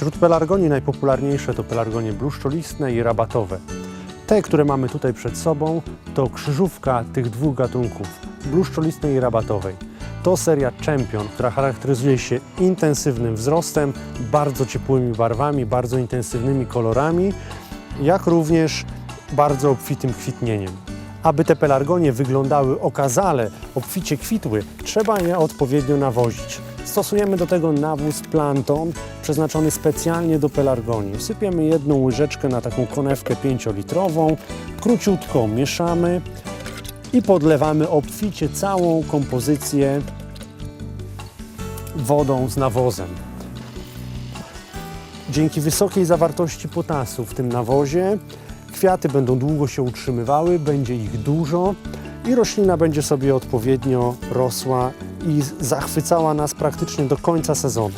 Wśród pelargonii najpopularniejsze to pelargonie bluszczolistne i rabatowe. Te, które mamy tutaj przed sobą, to krzyżówka tych dwóch gatunków, bluszczolistnej i rabatowej. To seria Champion, która charakteryzuje się intensywnym wzrostem, bardzo ciepłymi barwami, bardzo intensywnymi kolorami, jak również bardzo obfitym kwitnieniem. Aby te pelargonie wyglądały okazale, obficie kwitły, trzeba je odpowiednio nawozić. Stosujemy do tego nawóz planton przeznaczony specjalnie do pelargonii. Wsypiemy jedną łyżeczkę na taką konewkę 5-litrową, króciutko mieszamy i podlewamy obficie całą kompozycję wodą z nawozem. Dzięki wysokiej zawartości potasu w tym nawozie kwiaty będą długo się utrzymywały, będzie ich dużo i roślina będzie sobie odpowiednio rosła i zachwycała nas praktycznie do końca sezonu.